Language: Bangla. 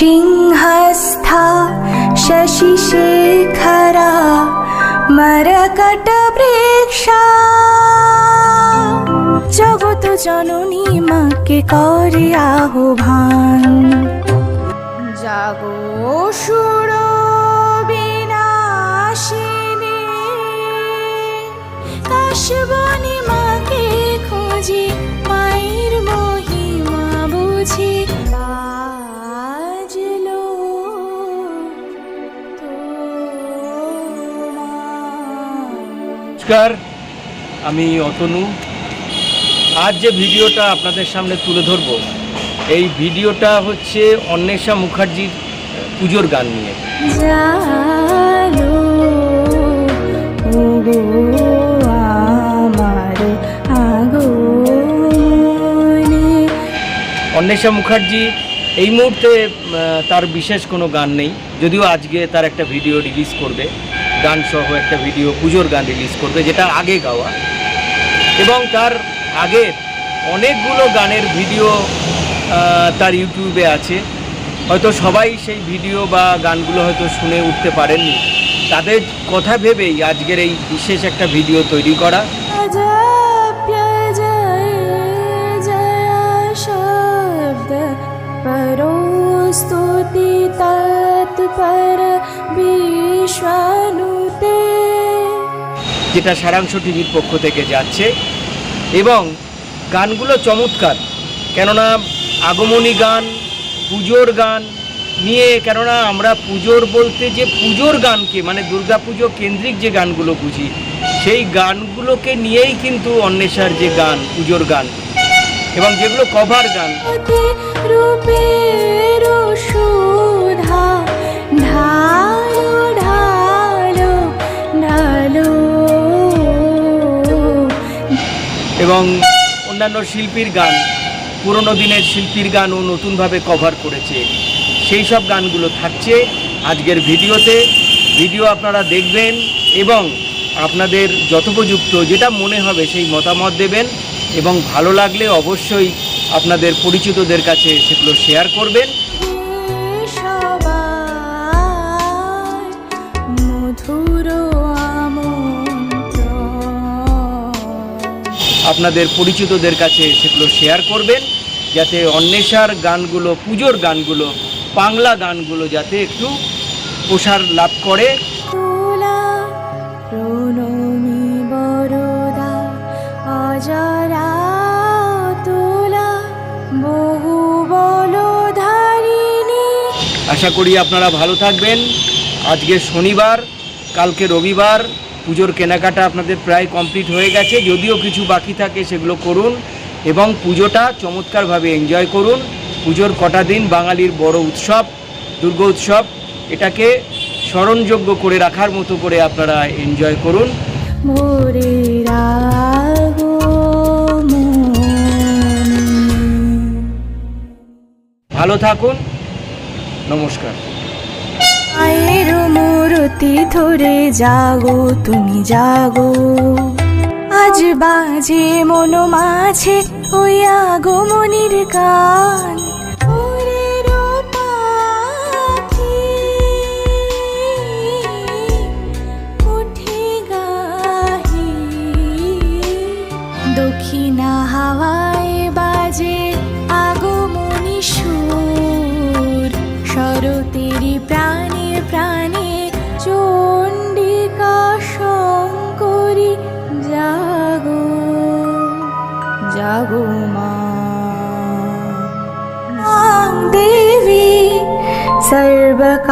सिंहस्था शशिशेखरा मरकटवृक्षा জগত জননী মাকে করে আহ্বান জাগো সুর বিনাশিনী কাশবনে মাকে নমস্কার আমি অতনু। আজ যে ভিডিওটা আপনাদের সামনে তুলে ধরব এই ভিডিওটা হচ্ছে অন্বেষা মুখার্জির পুজোর গান নিয়ে। অন্বেষা মুখার্জি এই মুহূর্তে তার বিশেষ কোনো গান নেই যদিও আজকে তার একটা ভিডিও রিলিজ করবে। গান সহ একটা ভিডিও পুজোর গান রিলিজ করবে যেটা আগে গাওয়া এবং তার আগের অনেকগুলো গানের ভিডিও আহ, তার ইউটিউবে আছে হয়তো সবাই সেই ভিডিও বা গানগুলো হয়তো শুনে উঠতে পারেননি তাদের কথা ভেবেই আজকের এই বিশেষ একটা ভিডিও তৈরি করা अजप्य जय जय शब्द परो स्तुति तत्पर विश्वनुते যেটা সারাংশ টিভির পক্ষ থেকে যাচ্ছে। এবং গানগুলো চমৎকার। কেননা আগমনী গান, পুজোর গান নিয়ে কেননা আমরা পুজোর বলতে যে পুজোর গানকে মানে দুর্গাপুজো কেন্দ্রিক যে গানগুলো বুঝি, সেই গানগুলোকে নিয়েই কিন্তু অন্বেষার যে গান, পুজোর গান, এবং যেগুলো কভার গান। রূপের এবং অন্যান্য শিল্পীর গান, পুরনো দিনের শিল্পীর গানও নতুনভাবে কভার করেছে। সেই সব গানগুলো থাকছে আজকের ভিডিওতে। ভিডিও আপনারা দেখবেন এবং আপনাদের যথোপযুক্ত যেটা মনে হবে সেই মতামত দেবেন এবং ভালো লাগলে অবশ্যই আপনাদের পরিচিতদের কাছে সেগুলো শেয়ার করবেন। আপনাদের পরিচিতদের কাছে সেগুলো শেয়ার করবেন যাতে অন্বেষার গানগুলো পুজোর গানগুলো বাংলা গানগুলো যাতে একটু প্রসার লাভ করে। আশা করি আপনারা ভালো থাকবেন। আজকে শনিবার কালকে রবিবার পুজোর কেনাকাটা আপনাদের প্রায় কমপ্লিট হয়ে গেছে যদিও কিছু বাকি থাকে সেগুলো করুন এবং পুজোটা চমৎকারভাবে এনজয় করুন। পুজোর কটা দিন বাঙালির বড় উৎসব দুর্গা উৎসব এটাকে স্মরণযোগ্য করে রাখার মতো করে আপনারা এনজয় করুন। ভালো থাকুন নমস্কার। মায়ের মূর্তি ধরে জাগো তুমি জাগো। আজ বাজে মন মাঝে ওই আগমনির গান। सर्वकामफलप्रदा